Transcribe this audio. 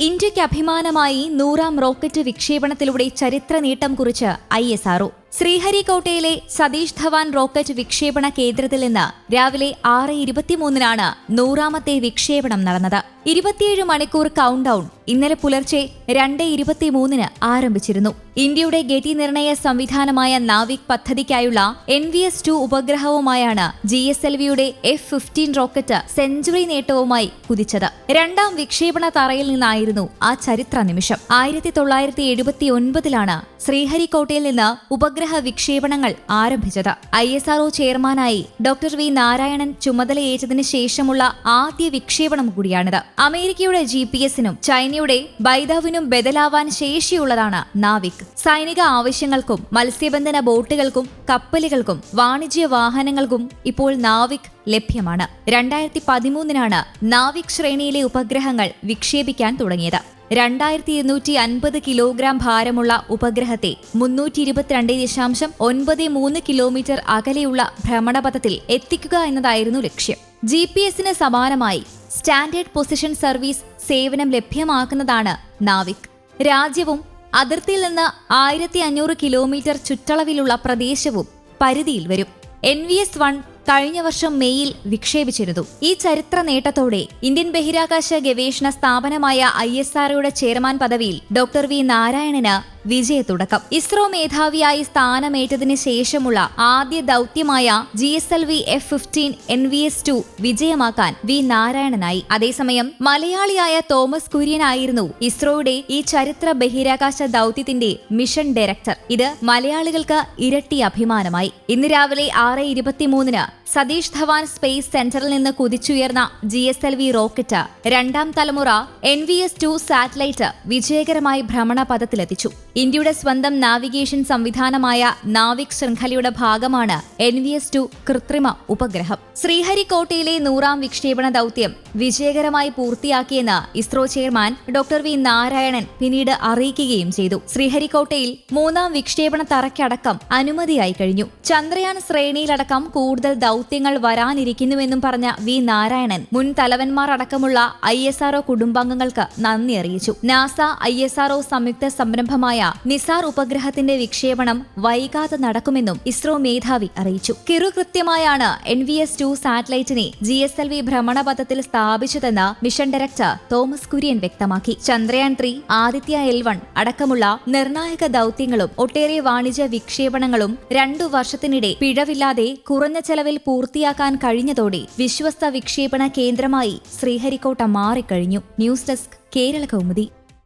ഇന്ത്യയ്ക്ക് അഭിമാനമായി നൂറാം റോക്കറ്റ് വിക്ഷേപണത്തിലൂടെ ചരിത്ര നേട്ടം കുറിച്ച് ഐ എസ് ആർഒ ശ്രീഹരിക്കോട്ടയിലെ സതീഷ് ധവാൻ റോക്കറ്റ് വിക്ഷേപണ കേന്ദ്രത്തിൽ നിന്ന് രാവിലെ ആറ് ഇരുപത്തിമൂന്നിനാണ് നൂറാമത്തെ വിക്ഷേപണം നടന്നത്. ഇരുപത്തിയേഴ് മണിക്കൂർ കൗണ്ട് ഡൌൺ ഇന്നലെ പുലർച്ചെ രണ്ട് ഇരുപത്തിമൂന്നിന് ആരംഭിച്ചിരുന്നു. ഇന്ത്യയുടെ ഗതി നിർണയ സംവിധാനമായ നാവിക് പദ്ധതിക്കായുള്ള എൻ വി എസ് ടു ഉപഗ്രഹവുമായാണ് ജി എസ് എൽ വിയുടെ എഫ് ഫിഫ്റ്റീൻ റോക്കറ്റ് സെഞ്ചുറി നേട്ടവുമായി കുതിച്ചത്. രണ്ടാം വിക്ഷേപണ തറയിൽ നിന്നായിരുന്നു ആ ചരിത്ര നിമിഷം ആയിരത്തി തൊള്ളായിരത്തി എഴുപത്തി ഒൻപതിലാണ് ശ്രീഹരിക്കോട്ടയിൽ നിന്ന് ഉപഗ്രഹ വിക്ഷേപണങ്ങൾ ആരംഭിച്ചത്. ഐ എസ് ആർഒ ചെയർമാനായി ഡോക്ടർ വി നാരായണൻ ചുമതലയേറ്റതിനു ശേഷമുള്ള ആദ്യ വിക്ഷേപണം കൂടിയാണിത്. അമേരിക്കയുടെ ജി പി എസിനും ചൈനയുടെ ബൈദാവിനും ബദലാവാൻ ശേഷിയുള്ളതാണ് നാവിക്. സൈനിക ആവശ്യങ്ങൾക്കും മത്സ്യബന്ധന ബോട്ടുകൾക്കും കപ്പലുകൾക്കും വാണിജ്യ വാഹനങ്ങൾക്കും ഇപ്പോൾ നാവിക് ലഭ്യമാണ്. രണ്ടായിരത്തി പതിമൂന്നിനാണ് നാവിക് ശ്രേണിയിലെ ഉപഗ്രഹങ്ങൾ വിക്ഷേപിക്കാൻ തുടങ്ങിയത്. രണ്ടായിരത്തി ഇരുന്നൂറ്റി അൻപത് കിലോഗ്രാം ഭാരമുള്ള ഉപഗ്രഹത്തെ മുന്നൂറ്റി ഇരുപത്തിരണ്ട് ദശാംശം ഒൻപത് മൂന്ന് കിലോമീറ്റർ അകലെയുള്ള ഭ്രമണപഥത്തിൽ എത്തിക്കുക എന്നതായിരുന്നു ലക്ഷ്യം. ജി പി എസിന് സമാനമായി സ്റ്റാൻഡേർഡ് പൊസിഷൻ സർവീസ് സേവനം ലഭ്യമാക്കുന്നതാണ് നാവിക്. രാജ്യവും അതിർത്തിയിൽ നിന്ന് ആയിരത്തി അഞ്ഞൂറ് കിലോമീറ്റർ ചുറ്റളവിലുള്ള പ്രദേശവും പരിധിയിൽ വരും. എൻ വി എസ് വൺ കഴിഞ്ഞ വർഷം മെയ്യിൽ വിക്ഷേപിച്ചിരുന്നു. ഈ ചരിത്ര നേട്ടത്തോടെ ഇന്ത്യൻ ബഹിരാകാശ ഗവേഷണ സ്ഥാപനമായ ഐ എസ് ആർഒയുടെ ചെയർമാൻ പദവിയിൽ ഡോക്ടർ വി നാരായണന് വിജയത്തുടക്കം. ഇസ്രോ മേധാവിയായി സ്ഥാനമേറ്റതിന് ശേഷമുള്ള ആദ്യ ദൗത്യമായ G S L V F fifteen N V S two വിജയമാക്കാൻ V നാരായണനായി. അതേസമയം മലയാളിയായ തോമസ് കുര്യനായിരുന്നു ഇസ്രോയുടെ ഈ ചരിത്ര ബഹിരാകാശ ദൗത്യത്തിന്റെ മിഷൻ ഡയറക്ടർ. ഇത് മലയാളികൾക്ക് ഇരട്ടി അഭിമാനമായി. ഇന്ന് രാവിലെ ആറ് ഇരുപത്തിമൂന്നിന് സതീഷ് ധവാൻ സ്പേസ് സെന്ററിൽ നിന്ന് കുതിച്ചുയർന്ന G S L V rocket രണ്ടാം തലമുറ N V S two satellite വിജയകരമായി ഭ്രമണപഥത്തിലെത്തിച്ചു. ഇന്ത്യയുടെ സ്വന്തം നാവിഗേഷൻ സംവിധാനമായ നാവിക് ശൃംഖലയുടെ ഭാഗമാണ് എൻ വി എസ് ടു കൃത്രിമ ഉപഗ്രഹം. ശ്രീഹരിക്കോട്ടയിലെ നൂറാം വിക്ഷേപണ ദൗത്യം വിജയകരമായി പൂർത്തിയാക്കിയെന്ന് ISRO chairman doctor V. Narayanan പിന്നീട് അറിയിക്കുകയും ചെയ്തു. ശ്രീഹരിക്കോട്ടയിൽ മൂന്നാം വിക്ഷേപണ തറയ്ക്കടക്കം അനുമതിയായി കഴിഞ്ഞു. ചന്ദ്രയാൻ ശ്രേണിയിലടക്കം കൂടുതൽ ദൗത്യങ്ങൾ വരാനിരിക്കുന്നുവെന്നും പറഞ്ഞ വി നാരായണൻ മുൻ തലവന്മാർ അടക്കമുള്ള ഐ എസ് ആർഒ കുടുംബാംഗങ്ങൾക്ക് നന്ദി അറിയിച്ചു. നാസ ഐ എസ് ആർഒ സംയുക്ത സംരംഭമായ നിസാർ ഉപഗ്രഹത്തിന്റെ വിക്ഷേപണം വൈകാതെ നടക്കുമെന്നും ഇസ്രോ മേധാവി അറിയിച്ചു. കിറുകൃത്യമായാണ് എൻ വി എസ് ടു സാറ്റലൈറ്റിനെ ജി എസ് എൽ വി ഭ്രമണപഥത്തിൽ സ്ഥാപിച്ചതെന്ന് മിഷൻ ഡയറക്ടർ തോമസ് കുര്യൻ വ്യക്തമാക്കി. Chandrayaan three Aditya L one അടക്കമുള്ള നിർണായക ദൗത്യങ്ങളും ഒട്ടേറെ വാണിജ്യ വിക്ഷേപണങ്ങളും രണ്ടു വർഷത്തിനിടെ പിഴവില്ലാതെ കുറഞ്ഞ ചെലവിൽ പൂർത്തിയാക്കാൻ കഴിഞ്ഞതോടെ വിശ്വസ്ത വിക്ഷേപണ കേന്ദ്രമായി ശ്രീഹരിക്കോട്ട മാറിക്കഴിഞ്ഞു. News desk Kerala Kaumudi.